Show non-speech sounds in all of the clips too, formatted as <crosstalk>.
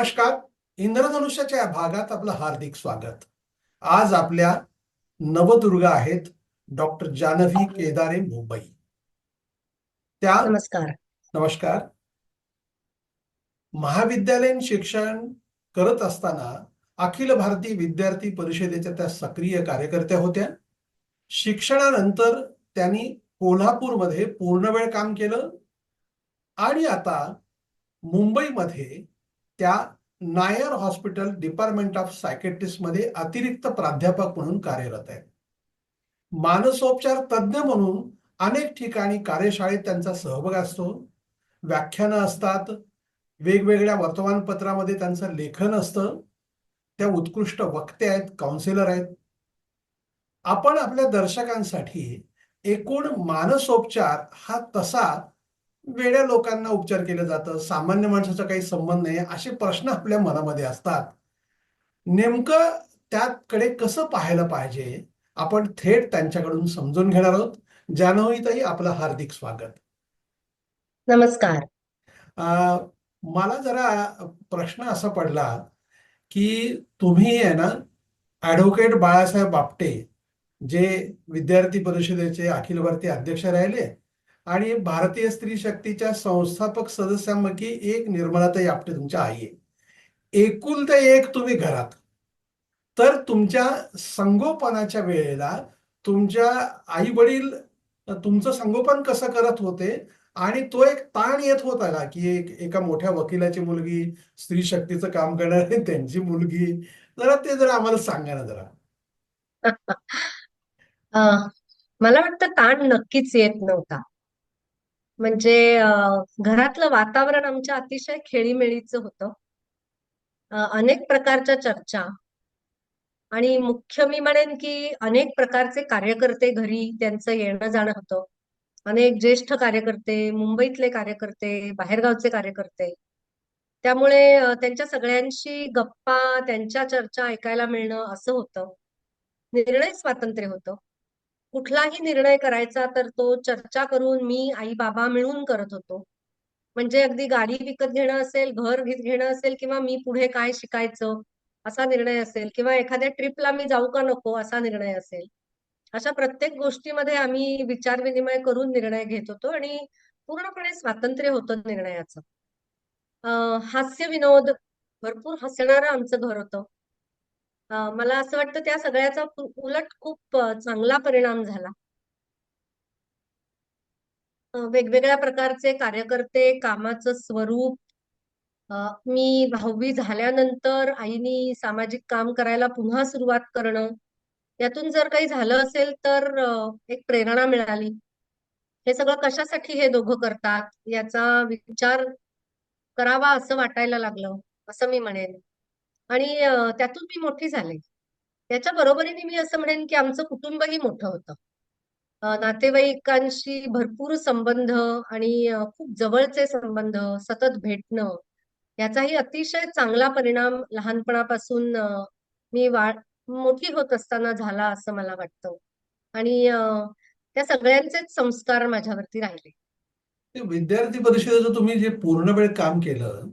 नमस्कार. इंद्रधनुष्याच्या या भागात आपलं हार्दिक स्वागत. आज आपल्या नवदुर्गा आहेत डॉक्टर जानवी केदारे मुंबई. त्या नमस्कार. नमस्कार. महाविद्यालयीन शिक्षण करत असताना अखिल भारतीय विद्यार्थी परिषदेच्या त्या सक्रिय कार्यकर्त्या होत्या. शिक्षणानंतर त्यांनी कोल्हापूरमध्ये पूर्ण वेळ काम केलं. आणि आता मुंबईमध्ये त्या नायर हॉस्पिटल डिपार्टमेंट ऑफ सायकेट्रिस्टमध्ये अतिरिक्त प्राध्यापक म्हणून कार्यरत आहेत. मानसोपचार तज्ज्ञ म्हणून अनेक ठिकाणी कार्यशाळेत त्यांचा सहभाग असतो. व्याख्यानं असतात. वेगवेगळ्या वर्तमानपत्रामध्ये त्यांचं लेखन असतं. त्या उत्कृष्ट वक्ते आहेत काउन्सिलर आहेत. आपण आपल्या दर्शकांसाठी एकूण मानसोपचार हा तसा वेड्या लोकांना उपचार केलं जातं सामान्य माणसाचा काही संबंध नाही असे प्रश्न आपल्या मनामध्ये असतात. नेमकं त्याकडे कसं पाहायला पाहिजे आपण थेट त्यांच्याकडून समजून घेणार आहोत. जानवीताई आपलं हार्दिक स्वागत. नमस्कार. अं, मला जरा प्रश्न असा पडला की तुम्ही आहे ना ॲडव्होकेट बाळासाहेब बापटे जे विद्यार्थी परिषदेचे अखिल भारतीय अध्यक्ष राहिले आणि भारतीय स्त्री शक्तीच्या संस्थापक सदस्यांपैकी एक निर्मलाताई आपटे तुमच्या आई आहे. एकुलता एक तुम्ही घरात. तर तुमच्या संगोपनाच्या वेळेला तुमच्या आई वडील तुमचं संगोपन कसं करत होते? आणि तो एक ताण येत होता का? की एक एका मोठ्या वकिलाची मुलगी स्त्री शक्तीचं काम करणारी त्यांची मुलगी? जरा ते जरा आम्हाला सांगा ना जरा. <laughs> मला वाटतं ताण नक्कीच येत नव्हता. म्हणजे घरातलं वातावरण आमच्या अतिशय खेळीमेळीचं होतं. अनेक प्रकारच्या चर्चा. आणि मुख्य मी म्हणेन की अनेक प्रकारचे कार्यकर्ते घरी त्यांचं येणं जाणं होतं. अनेक ज्येष्ठ कार्यकर्ते मुंबईतले कार्यकर्ते बाहेरगावचे कार्यकर्ते. त्यामुळे त्यांच्या सगळ्यांशी गप्पा त्यांच्या चर्चा ऐकायला मिळणं असं होतं. निर्णय स्वातंत्र्य होतं. कुठलाही निर्णय करायचा तर तो चर्चा करून मी आई बाबा मिळून करत होतो. म्हणजे अगदी गाडी विकत घेणं असेल घर घेणं असेल किंवा मी पुढे काय शिकायचं असा निर्णय असेल किंवा एखाद्या ट्रिपला मी जाऊ का नको असा निर्णय असेल. अशा प्रत्येक गोष्टीमध्ये आम्ही विचार विनिमय करून निर्णय घेत होतो आणि पूर्णपणे स्वातंत्र्य होतं निर्णयाचं. हास्य विनोद भरपूर हसणारं आमचं घर होतं. मला असं वाटतं त्या सगळ्याचा उलट खूप चांगला परिणाम झाला. वेगवेगळ्या प्रकारचे कार्यकर्ते कामाचं स्वरूप मी भाववी झाल्यानंतर आईनी सामाजिक काम करायला पुन्हा सुरुवात करणं यातून जर काही झालं असेल तर एक प्रेरणा मिळाली. हे सगळं कशासाठी हे दोघं करतात याचा विचार करावा असं वाटायला लागलं असं मी म्हणेन. आणि त्यातून मी मोठी झाले. त्याच्या बरोबरीने मी असं म्हणेन की आमचं कुटुंबही मोठं होतं. नातेवाईकांशी भरपूर संबंध आणि खूप जवळचे संबंध सतत भेटणं याचाही अतिशय चांगला परिणाम लहानपणापासून मी वा मोठी होत असताना झाला असं मला वाटतं. आणि त्या सगळ्यांचेच संस्कार माझ्यावरती राहिले. विद्यार्थी परिषदेचं तुम्ही जे पूर्ण वेळ काम केलं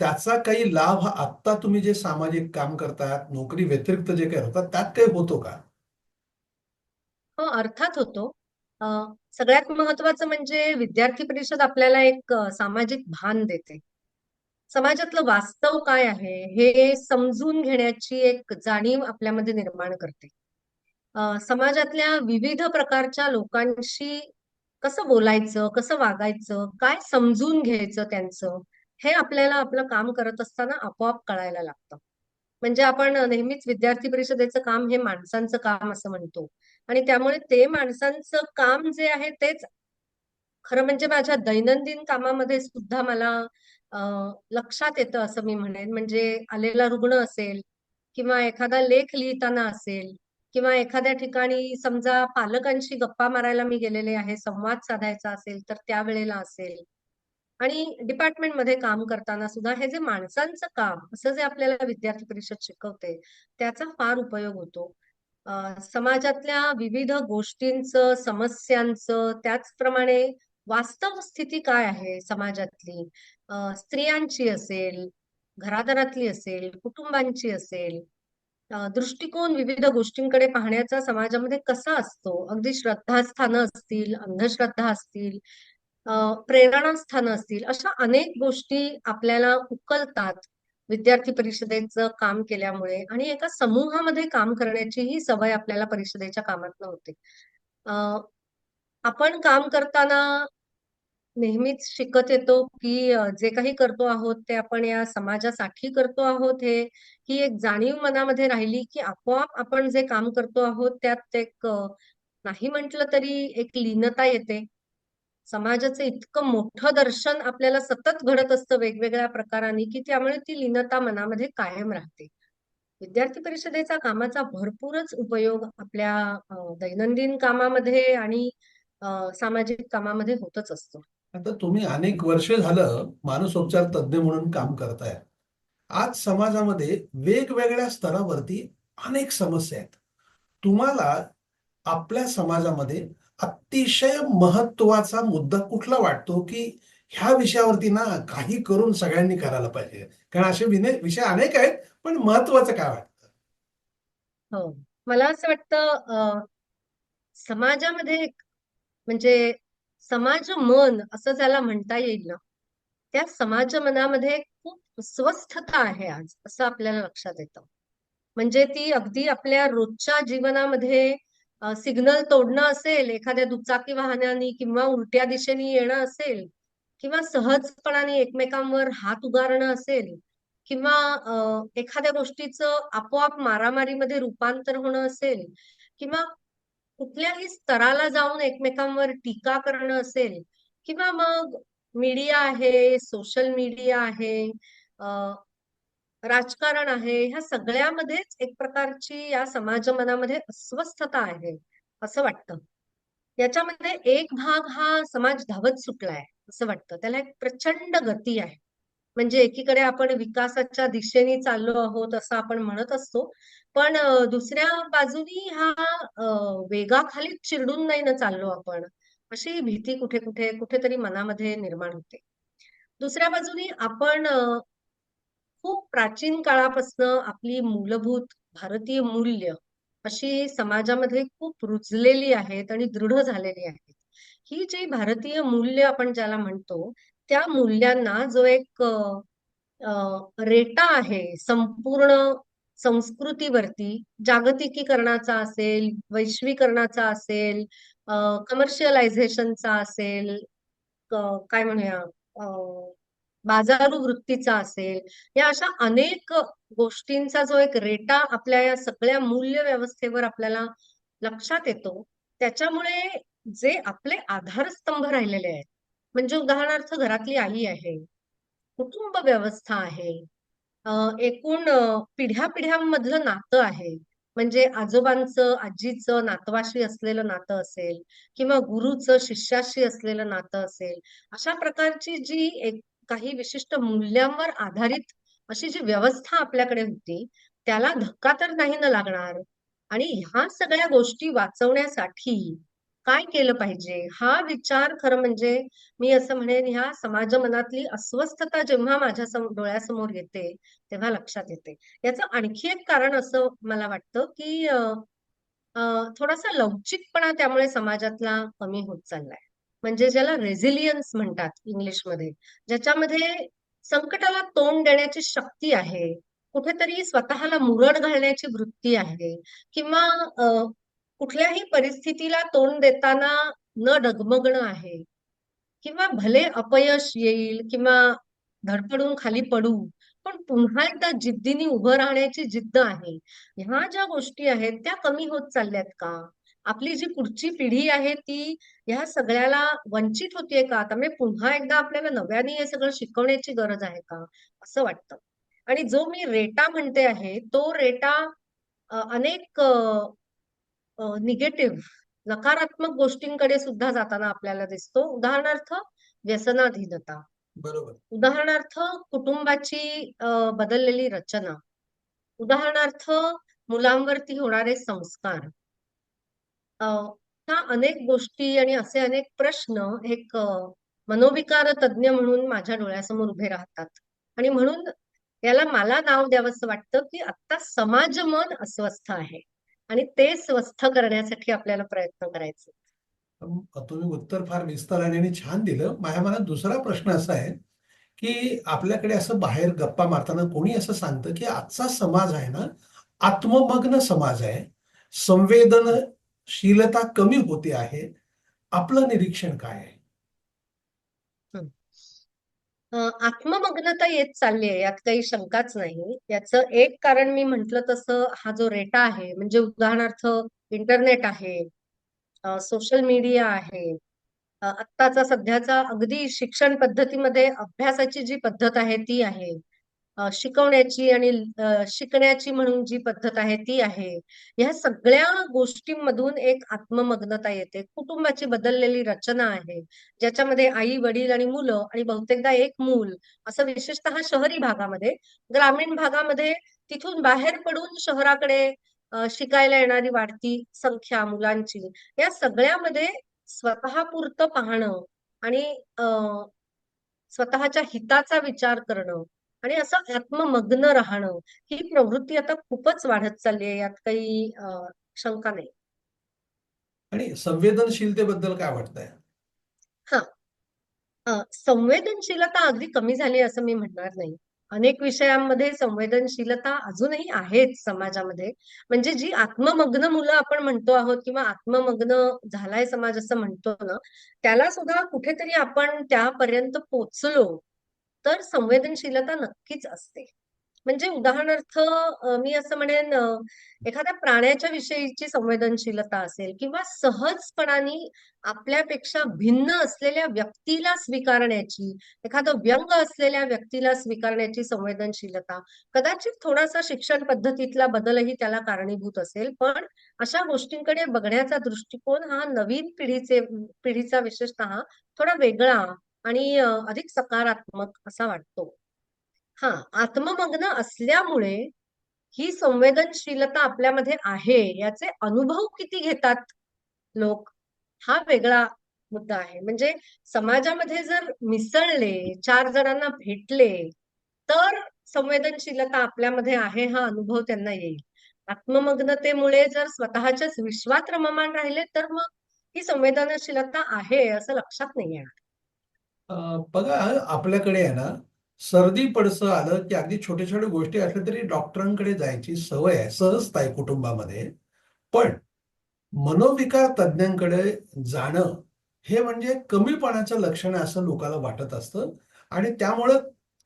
त्याचा काही लाभ हा आत्ता तुम्ही जे सामाजिक काम करतात नोकरी व्यतिरिक्त जे काही होतात त्यात काही होतो का? हो अर्थात होतो. अ, सगळ्यात महत्वाचं म्हणजे विद्यार्थी परिषद आपल्याला एक अ, सामाजिक भान देते. समाजातलं वास्तव काय आहे हे समजून घेण्याची एक जाणीव आपल्यामध्ये निर्माण करते. अ, समाजातल्या विविध प्रकारच्या लोकांशी कसं बोलायचं कसं वागायचं काय समजून घ्यायचं त्यांचं हे आपल्याला आपलं काम करत असताना आपोआप कळायला लागतं. म्हणजे आपण नेहमीच विद्यार्थी परिषदेचं काम हे माणसांचं काम असं म्हणतो. आणि त्यामुळे ते माणसांचं काम जे आहे तेच खरं म्हणजे माझ्या दैनंदिन कामामध्ये सुद्धा मला लक्षात येतं असं मी म्हणेन. म्हणजे आलेला रुग्ण असेल किंवा एखादा लेख लिहिताना असेल किंवा एखाद्या ठिकाणी समजा पालकांशी गप्पा मारायला मी गेलेले आहे संवाद साधायचा असेल तर त्यावेळेला असेल. आणि डिपार्टमेंटमध्ये काम करताना सुद्धा हे जे माणसांचं काम असं जे आपल्याला विद्यार्थी परिषद शिकवते त्याचा फार उपयोग होतो. समाजातल्या विविध गोष्टींचं समस्यांचं त्याचप्रमाणे वास्तव स्थिती काय आहे समाजातली? स्त्रियांची असेल घरादारातली असेल कुटुंबांची असेल दृष्टिकोन विविध गोष्टींकडे पाहण्याचा समाजामध्ये कसा असतो? अगदी श्रद्धास्थानं असतील अंधश्रद्धा असतील प्रेरणास्थान असतील अशा अनेक गोष्टी आपल्याला उकलतात विद्यार्थी परिषदेचं काम केल्यामुळे आणि एका समूहामध्ये काम करण्याची ही सवय आपल्याला परिषदेच्या कामातनं होते. आपण काम करताना नेहमीच शिकत येतो की जे काही करतो आहोत ते आपण या समाजासाठी करतो आहोत हे ही एक जाणीव मनामध्ये राहिली की आपोआप आपण जे काम करतो आहोत त्यात एक नाही म्हटलं तरी एक लीनता येते. समाजाचं इतकं मोठं दर्शन आपल्याला सतत घडत असतं वेगवेगळ्या प्रकाराने की त्यामुळे ती लीनता मनामध्ये कायम राहते. विद्यार्थी परिषदेचा कामाचा भरपूरच उपयोग आपल्या दैनंदिन कामामध्ये आणि सामाजिक कामामध्ये होतच असतो. आता तुम्ही अनेक वर्ष झालं मानसोपचार तज्ञ म्हणून काम करताय. आज समाजामध्ये वेगवेगळ्या स्तरावरती अनेक समस्या आहेत. तुम्हाला आपल्या समाजामध्ये अतिशय महत्त्वाचा मुद्दा कुठला वाटतो की ह्या विषयावरती ना काही करून सगळ्यांनी करायला पाहिजे. कारण असे विनय विषय अनेक आहेत पण महत्वाचं काय वाटतं? हो. मला असं वाटतं समाजामध्ये म्हणजे समाज मन असं ज्याला म्हणता येईल ना त्या समाज मनामध्ये खूप स्वस्थता आहे आज असं आपल्याला लक्षात येतं. म्हणजे ती अगदी आपल्या रोजच्या जीवनामध्ये सिग्नल तोडणं असेल एखाद्या दुचाकी वाहनाने किंवा उलट्या दिशेने येणं असेल किंवा सहजपणाने एकमेकांवर हात उगारणं असेल किंवा एखाद्या गोष्टीचं आपोआप मारामारीमध्ये रूपांतर होणं असेल किंवा कुठल्याही स्तराला जाऊन एकमेकांवर टीका करणं असेल किंवा मग मीडिया आहे सोशल मीडिया आहे राजकारण आहे ह्या सगळ्यामध्येच एक प्रकारची या समाज मनामध्ये अस्वस्थता आहे असं वाटतं. याच्यामध्ये एक भाग हा समाज धावत सुटलाय असं वाटतं. त्याला एक प्रचंड गती आहे. म्हणजे एकीकडे आपण विकासाच्या दिशेने चाललो आहोत असं आपण म्हणत असतो. पण दुसऱ्या बाजूनी हा वेगाखाली चिरडून नाही ना चाललो आपण. अशी भीती कुठे कुठे कुठेतरी मनामध्ये निर्माण होते. दुसऱ्या बाजूनी आपण खूप प्राचीन काळापासून आपली मूलभूत भारतीय मूल्य अशी समाजामध्ये खूप रुजलेली आहेत आणि दृढ झालेली आहेत. ही जी भारतीय मूल्य आपण ज्याला म्हणतो त्या मूल्यांना जो एक रेटा आहे संपूर्ण संस्कृतीवरती जागतिकीकरणाचा असेल वैश्वीकरणाचा असेल कमर्शियलायझेशनचा असेल काय म्हणूया बाजारू वृत्तीचा असेल या अशा अनेक गोष्टींचा जो एक रेटा आपल्या या सगळ्या मूल्य व्यवस्थेवर आपल्याला लक्षात येतो त्याच्यामुळे जे आपले आधारस्तंभ राहिलेले आहेत म्हणजे उदाहरणार्थ घरातली आई आहे कुटुंब व्यवस्था आहे एकूण पिढ्या पिढ्यांमधलं नातं आहे म्हणजे आजोबांचं आजीचं नातवाशी असलेलं नातं असेल किंवा गुरुचं शिष्याशी असलेलं नातं असेल अशा प्रकारची जी एक काही विशिष्ट मूल्यांवर आधारित अशी जी व्यवस्था आपल्याकडे होती त्याला धक्का तर नाही ना लागणार. आणि ह्या सगळ्या गोष्टी वाचवण्यासाठी काय केलं पाहिजे? हा विचार खरं म्हणजे मी असं म्हणेन ह्या समाज मनातली अस्वस्थता जेव्हा माझ्या डोळ्यासमोर येते तेव्हा लक्षात येते. याचं आणखी एक कारण असं मला वाटतं की थोडासा लवचिकपणा त्यामुळे समाजातला कमी होत चाललाय. म्हणजे ज्याला रेझिलियन्स म्हणतात इंग्लिशमध्ये ज्याच्यामध्ये संकटाला तोंड देण्याची शक्ती आहे कुठेतरी स्वतःला मुरड घालण्याची वृत्ती आहे किंवा कुठल्याही परिस्थितीला तोंड देताना न डगमगणं आहे किंवा भले अपयश येईल किंवा धडपडून खाली पडू पण पुन्हा एकदा जिद्दीने उभं राहण्याची जिद्द आहे. ह्या ज्या गोष्टी आहेत त्या कमी होत चालल्यात का? आपली जी पुढची पिढी आहे ती ह्या सगळ्याला वंचित होतीये का? आता म्हणजे पुन्हा एकदा आपल्याला नव्याने हे सगळं शिकवण्याची गरज आहे का? असं वाटतं. आणि जो मी रेटा म्हणते आहे तो रेटा अनेक निगेटिव्ह नकारात्मक गोष्टींकडे सुद्धा जाताना आपल्याला दिसतो. उदाहरणार्थ व्यसनाधीनता. बरोबर. उदाहरणार्थ कुटुंबाची बदललेली रचना. उदाहरणार्थ मुलांवरती होणारे संस्कार. अनेक गोष्टी आणि असे अनेक प्रश्न एक मनोविकार तज्ञ म्हणून माझ्या डोळ्यासमोर उभे राहतात. आणि म्हणून याला मला नाव द्यावंसं वाटतं की आता समाज मन अस्वस्थ आहे. आणि ते स्वस्थ करण्यासाठी आपल्याला प्रयत्न करायचे. तुम्ही उत्तर फार विस्ताराने आणि छान दिलं. माझ्या मनात दुसरा प्रश्न असा आहे की आपल्याकडे असं बाहेर गप्पा मारताना कोणी असं सांगतं की आजचा समाज आहे ना आत्ममग्न समाज आहे. संवेदन शीलता कमी होते आहे. आपलं निरीक्षण काय आहे? आत्ममग्नता येत चालली आहे यात काही शंकाच नाही. याचं एक कारण मी म्हंटल तसं हा जो रेटा आहे म्हणजे उदाहरणार्थ इंटरनेट आहे सोशल मीडिया आहे आत्ताचा सध्याचा अगदी शिक्षण पद्धतीमध्ये अभ्यासाची जी पद्धत आहे ती आहे. शिकवण्याची आणि शिकण्याची म्हणून जी पद्धत आहे ती आहे. ह्या सगळ्या गोष्टींमधून एक आत्ममग्नता येते. कुटुंबाची बदललेली रचना आहे. ज्याच्यामध्ये आई वडील आणि मुलं आणि बहुतेकदा एक मूल असं विशेषतः शहरी भागामध्ये ग्रामीण भागामध्ये तिथून बाहेर पडून शहराकडे शिकायला येणारी वाढती संख्या मुलांची या सगळ्यामध्ये स्वतःपुरतं पाहणं आणि अ, स्वतःच्या हिताचा विचार करणं आणि असं आत्ममग्न राहणं ही प्रवृत्ती आता खूपच वाढत चालली आहे यात काही शंका नाही. आणि संवेदनशीलतेबद्दल काय वाटतंय? हा. संवेदनशीलता अगदी कमी झाली असं मी म्हणणार नाही. अनेक विषयांमध्ये संवेदनशीलता अजूनही आहेच समाजामध्ये. म्हणजे जी आत्ममग्न मुलं आपण म्हणतो आहोत किंवा आत्ममग्न झालाय समाज असं म्हणतो ना त्याला सुद्धा कुठेतरी आपण त्यापर्यंत पोचलो. तर संवेदनशीलता नक्कीच असते. म्हणजे उदाहरणार्थ मी असं म्हणेन एखाद्या प्राण्याच्या विषयीची संवेदनशीलता असेल किंवा सहजपणाने आपल्यापेक्षा भिन्न असलेल्या व्यक्तीला स्वीकारण्याची एखादं व्यंग असलेल्या व्यक्तीला स्वीकारण्याची संवेदनशीलता कदाचित थोडासा शिक्षण पद्धतीतला बदलही त्याला कारणीभूत असेल. पण अशा गोष्टींकडे बघण्याचा दृष्टिकोन हा नवीन पिढीचे पिढीचा विशेषतः थोडा वेगळा आणि अधिक सकारात्मक असा वाटतो. हा आत्ममग्न असल्यामुळे ही संवेदनशीलता आपल्यामध्ये आहे याचे अनुभव किती घेतात लोक हा वेगळा मुद्दा आहे. म्हणजे समाजामध्ये जर मिसळले चार जणांना भेटले तर संवेदनशीलता आपल्यामध्ये आहे हा अनुभव त्यांना येईल. आत्ममग्नतेमुळे जर स्वतःच्याच विश्वात रममान राहिले तर मग ही संवेदनशीलता आहे असं लक्षात नाही येणार. बघा आपल्याकडे आहे ना सर्दी पडसं आलं की अगदी छोट्या छोट्या गोष्टी असल्या तरी डॉक्टरांकडे जायची सवय आहे सहजता आहे कुटुंबामध्ये. पण मनोविकार तज्ञांकडे जाणं हे म्हणजे कमीपणाचं लक्षण आहे असं लोकांना वाटत असतं. आणि त्यामुळं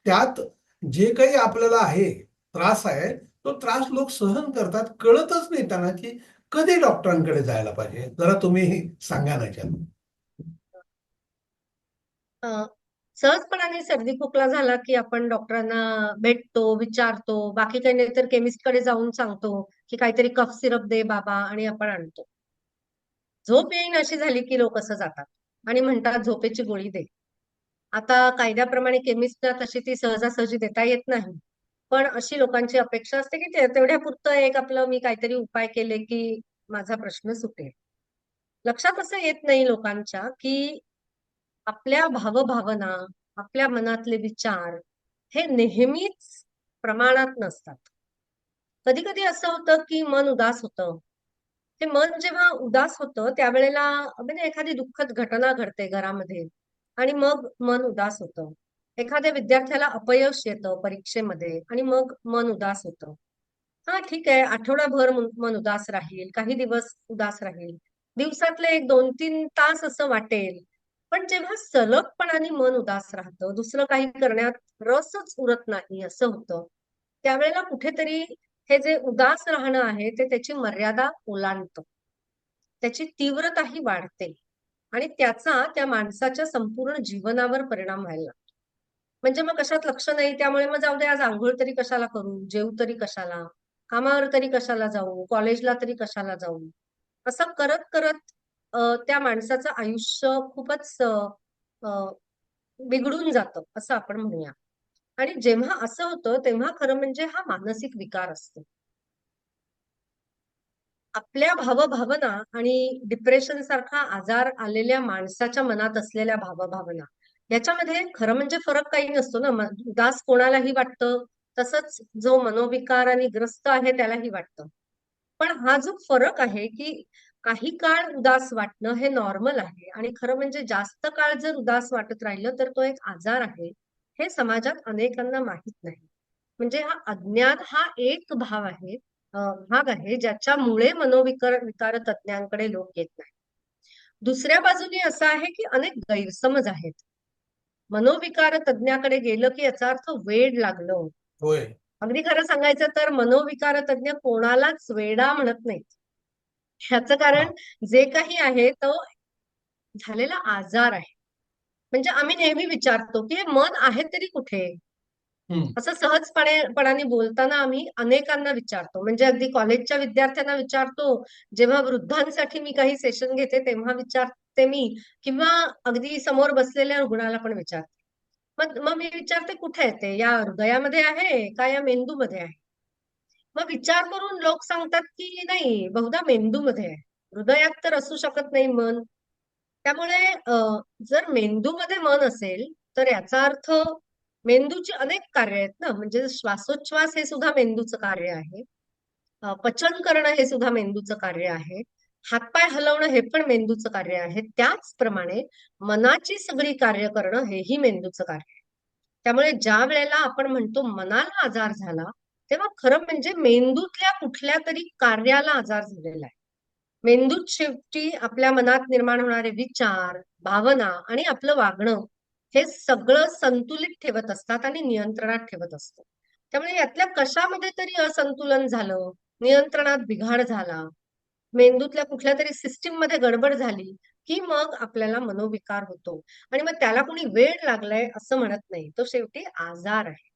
त्यात जे काही आपल्याला आहे त्रास आहे तो त्रास लोक सहन करतात कळतच नाही त्यांना की कधी डॉक्टरांकडे जायला पाहिजे. जरा तुम्ही सांगा ना सहजपणाने सर्दी खोकला झाला की आपण डॉक्टरांना भेटतो विचारतो बाकी काही नाही तर केमिस्टकडे जाऊन सांगतो की काहीतरी कफ सिरप दे बाबा आणि आपण आणतो. झोप येईन अशी झाली की लोक असं जातात आणि म्हणतात झोपेची गोळी दे. आता कायद्याप्रमाणे केमिस्टला तशी ती सहजासहजी देता येत नाही. पण अशी लोकांची अपेक्षा असते की तेवढ्या पुरतं एक आपलं मी काहीतरी उपाय केले की माझा प्रश्न सुटेल. लक्षात असं येत नाही लोकांच्या की आपल्या भावभावना आपल्या मनातले विचार हे नेहमीच प्रमाणात नसतात. कधी कधी असं होतं की मन उदास होतं. ते मन जेव्हा उदास होतं त्यावेळेला म्हणजे एखादी दुःखद घटना घडते घरामध्ये आणि मग मन उदास होतं. एखाद्या विद्यार्थ्याला अपयश येतं परीक्षेमध्ये आणि मग मन उदास होतं. हा ठीक आहे आठवडाभर मन मन उदास राहील काही दिवस उदास राहील. दिवसातले एक दोन तीन तास असं वाटेल. पण जेव्हा सलगपणाने मन उदास राहतं दुसरं काही करण्यात रसच उरत नाही असं होतं. त्यावेळेला कुठेतरी हे जे उदास राहणं आहे ते त्याची मर्यादा ओलांडतं. त्याची तीव्रताही वाढते आणि त्याचा त्या माणसाच्या संपूर्ण जीवनावर परिणाम व्हायला लागतो. म्हणजे मग कशात लक्ष नाही त्यामुळे मग जाऊ दे आज आंघोळ तरी कशाला करू जेवू तरी कशाला कामावर तरी कशाला जाऊ कॉलेजला तरी कशाला जाऊ असं करत करत त्या माणसाचं आयुष्य खूपच बिघडून जातं असं आपण म्हणूया. आणि जेव्हा असं होतं तेव्हा खरं म्हणजे हा मानसिक विकार असतो. आपल्या भावभावना आणि डिप्रेशन सारखा आजार आलेल्या माणसाच्या मनात असलेल्या भावभावना याच्यामध्ये खरं म्हणजे फरक काही नसतो ना. उदास कोणालाही वाटतं तसंच जो मनोविकाराने ग्रस्त आहे त्यालाही वाटतं. पण हा जो फरक आहे की काही काळ उदास वाटणं हे नॉर्मल आहे. आणि खरं म्हणजे जास्त काळ जर उदास वाटत राहिलं तर तो एक आजार आहे हे समाजात अनेकांना माहीत नाही. म्हणजे हा अज्ञान हा एक भाव आहे भाग आहे ज्याच्यामुळे मनोविकार विकार तज्ञांकडे लोक येत नाही दुसऱ्या बाजूने असं आहे की अनेक गैरसमज आहेत. मनोविकार तज्ञाकडे गेलं की याचा अर्थ वेड लागलं अगदी खरं सांगायचं तर मनोविकार तज्ञ कोणालाच वेडा म्हणत नाहीत. ह्याचं कारण जे काही आहे तो झालेला आजार आहे. म्हणजे आम्ही नेहमी विचारतो की हे मन आहे तरी कुठे. असं सहजपणे पणाने बोलताना आम्ही अनेकांना विचारतो. म्हणजे अगदी कॉलेजच्या विद्यार्थ्यांना विचारतो जेव्हा वृद्धांसाठी मी काही सेशन घेते तेव्हा विचारते मी किंवा अगदी समोर बसलेल्या रुग्णाला पण विचारते. मग मग मी विचारते कुठे आहे ते? या हृदयामध्ये आहे का या मेंदूमध्ये आहे? मग विचार करून लोक सांगतात की नाही बहुधा मेंदूमध्ये आहे. हृदयात तर असू शकत नाही मन. त्यामुळे जर मेंदूमध्ये मन असेल तर याचा अर्थ मेंदूची अनेक कार्य आहेत ना. म्हणजे श्वासोच्छ्वास हे सुद्धा मेंदूचं कार्य आहे. पचन करणं हे सुद्धा मेंदूचं कार्य आहे. हातपाय हलवणं हे पण मेंदूचं कार्य आहे. त्याचप्रमाणे मनाची सगळी कार्य करणं हेही मेंदूचं कार्य आहे. त्यामुळे ज्या वेळेला आपण म्हणतो मनाला आजार झाला तेव्हा खरं म्हणजे मेंदूतल्या कुठल्या तरी कार्याला आजार झालेला आहे. मेंदूत शेवटी आपल्या मनात निर्माण होणारे विचार भावना आणि आपलं वागणं हे सगळं संतुलित ठेवत असतात आणि नियंत्रणात ठेवत असतं. त्यामुळे यातल्या कशामध्ये तरी असंतुलन झालं नियंत्रणात बिघाड झाला मेंदूतल्या कुठल्या तरी सिस्टीममध्ये गडबड झाली की मग आपल्याला मनोविकार होतो. आणि मग त्याला कोणी वेळ लागलाय असं म्हणत नाही. तो शेवटी आजार आहे.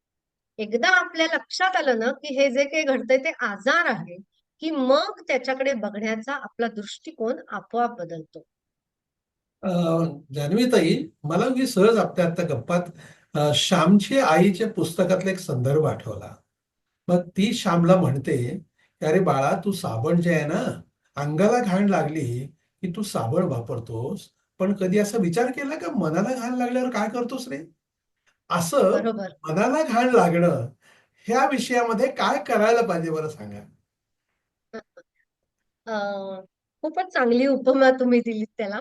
एकदा आपल्या लक्षात आलं ना की हे जे काही घडतंय ते आजार आहे की मग त्याच्याकडे बघण्याचा आपला दृष्टिकोन आपोआप बदलतो. अं, जान्हवीताई मला मी सहज आपल्या आता गप्पात श्यामची आईच्या पुस्तकातला एक संदर्भ आठवला. मग ती श्यामला म्हणते अरे बाळा तू साबण जे आहे ना अंगाला घाण लागली की तू साबण वापरतोस पण कधी असा विचार केला का? मनाला घाण लागल्यावर काय करतोस रे? असं बरोबर. मनाला घाण लागणं ह्या विषयामध्ये काय करायला पाहिजे बरं सांगा? अं, खूपच चांगली उपमा तुम्ही दिलीत त्याला.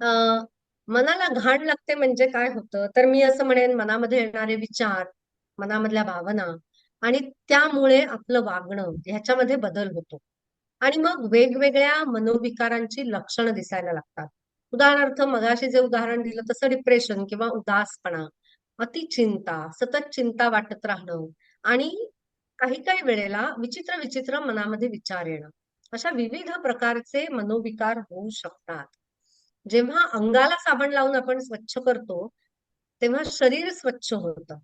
अं, मनाला घाण लागते म्हणजे काय होतं? तर मी असं म्हणेन मनामध्ये येणारे विचार मनामधल्या भावना आणि त्यामुळे आपलं वागणं ह्याच्यामध्ये बदल होतो. आणि मग वेगवेगळ्या मनोविकारांची लक्षणं दिसायला लागतात. उदाहरणार्थ मगाशी जे उदाहरण दिलं तसं डिप्रेशन किंवा उदासपणा. अतिचिंता सतत चिंता वाटत राहणं आणि काही काही वेळेला विचित्र विचित्र मनामध्ये विचार येणं. अशा विविध प्रकारचे मनोविकार होऊ शकतात. जेव्हा अंगाला साबण लावून आपण स्वच्छ करतो तेव्हा शरीर स्वच्छ होतं.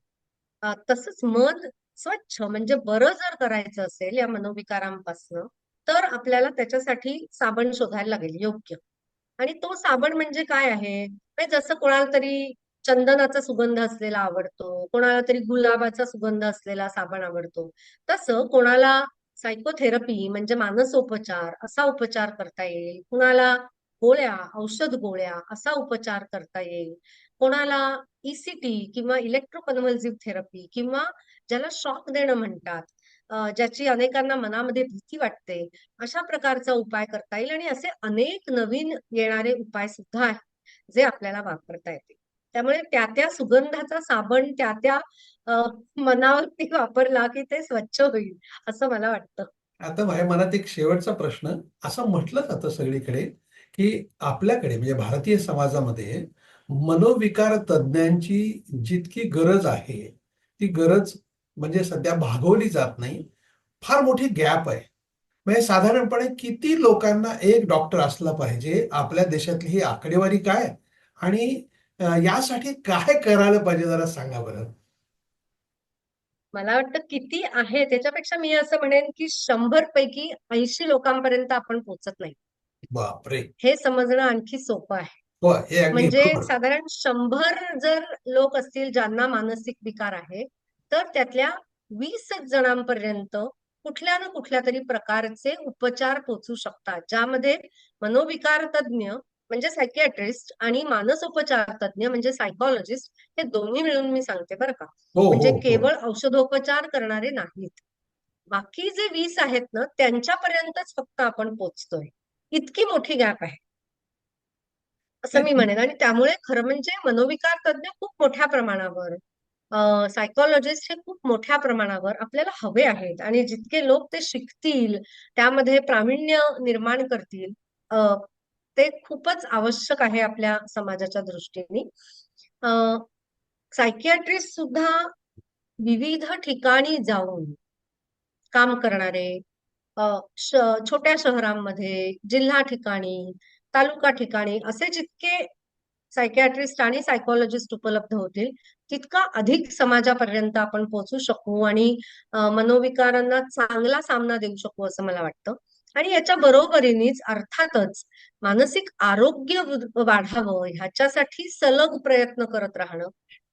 तसंच मन स्वच्छ म्हणजे बरं जर करायचं असेल या मनोविकारांपासून तर आपल्याला त्याच्यासाठी साबण शोधायला लागेल योग्य. आणि तो साबण म्हणजे काय आहे? म्हणजे जसं कोणाला तरी चंदनाचा सुगंध असलेला आवडतो कोणाला तरी गुलाबाचा सुगंध असलेला साबण आवडतो. तसं कोणाला सायकोथेरपी म्हणजे मानसोपचार असा उपचार करता येईल कुणाला गोळ्या औषध गोळ्या असा उपचार करता येईल कोणाला ईसीटी किंवा इलेक्ट्रोकन्व्हल्सिव्ह थेरपी किंवा ज्याला शॉक देणं म्हणतात ज्याची अनेकांना मनामध्ये भीती वाटते अशा प्रकारचा उपाय करता येईल आणि असे अनेक नवीन येणारे उपाय सुद्धा आहेत जे आपल्याला वापरता येतील. त्यामुळे त्या त्या सुगंधाचा साबण त्या त्या मनावरती वापरला की ते स्वच्छ होईल असं मला वाटतं. आता माझ्या मनात एक शेवटचा प्रश्न असं म्हटलं जातं सगळीकडे की आपल्याकडे म्हणजे भारतीय समाजामध्ये मनोविकार तज्ञांची जितकी गरज आहे ती गरज म्हणजे सध्या भागवली जात नाही फार मोठी गॅप आहे. म्हणजे साधारणपणे किती लोकांना एक डॉक्टर असला पाहिजे आपल्या देशातली ही आकडेवारी काय? आणि यासाठी काय करायला पाहिजे जरा सांगा बरं. मला वाटतं किती आहे त्याच्यापेक्षा मी असं म्हणेन की शंभर पैकी ऐंशी लोकांपर्यंत आपण पोहोचत नाही. बापरे. हे समजणं आणखी सोपं आहे. म्हणजे. साधारण शंभर जर लोक असतील ज्यांना मानसिक विकार आहे तर त्यातल्या वीसच जणांपर्यंत कुठल्या ना कुठल्या तरी प्रकारचे उपचार पोचू शकतात ज्यामध्ये मनोविकार तज्ञ म्हणजे सायकियाट्रिस्ट आणि मानसोपचार तज्ञ म्हणजे सायकॉलॉजिस्ट हे दोन्ही मिळून मी सांगते बरं का. हो म्हणजे हो. हो केवळ औषधोपचार करणारे नाहीत. बाकी जे वीस आहेत ना त्यांच्यापर्यंतच फक्त आपण पोचतोय. इतकी मोठी गॅप आहे. असं मी म्हणेन. आणि त्यामुळे खरं म्हणजे मनोविकार तज्ञ खूप मोठ्या प्रमाणावर सायकॉलॉजिस्ट हे खूप मोठ्या प्रमाणावर आपल्याला हवे आहेत. आणि जितके लोक ते शिकतील त्यामध्ये प्रावीण्य निर्माण करतील ते खूपच आवश्यक आहे आपल्या समाजाच्या दृष्टीने. सायकियाट्रिस्ट सुद्धा विविध ठिकाणी जाऊन काम करणारे छोट्या शहरांमध्ये जिल्हा ठिकाणी तालुका ठिकाणी असे जितके सायकियाट्रिस्ट आणि सायकॉलॉजिस्ट उपलब्ध होतील तितका अधिक समाजापर्यंत आपण पोहोचू शकू आणि मनोविकारांना चांगला सामना देऊ शकू असं मला वाटतं. आणि याच्या बरोबरीनेच अर्थातच मानसिक आरोग्य वाढावं ह्याच्यासाठी सलग प्रयत्न करत राहणं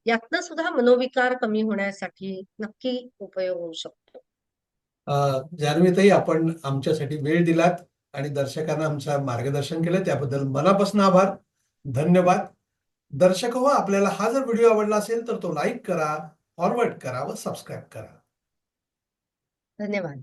यातनं सुद्धा मनोविकार कमी होण्यासाठी नक्की उपयोग होऊ शकतो. जान्हवीताई आपण आमच्यासाठी वेळ दिलात आणि दर्शकांना आमचं मार्गदर्शन केलं त्याबद्दल मनापासून आभार धन्यवाद. दर्शक हो आपल्याला हा जर व्हिडिओ आवडला असेल तर तो लाईक करा फॉरवर्ड करा व सबस्क्राईब करा. धन्यवाद.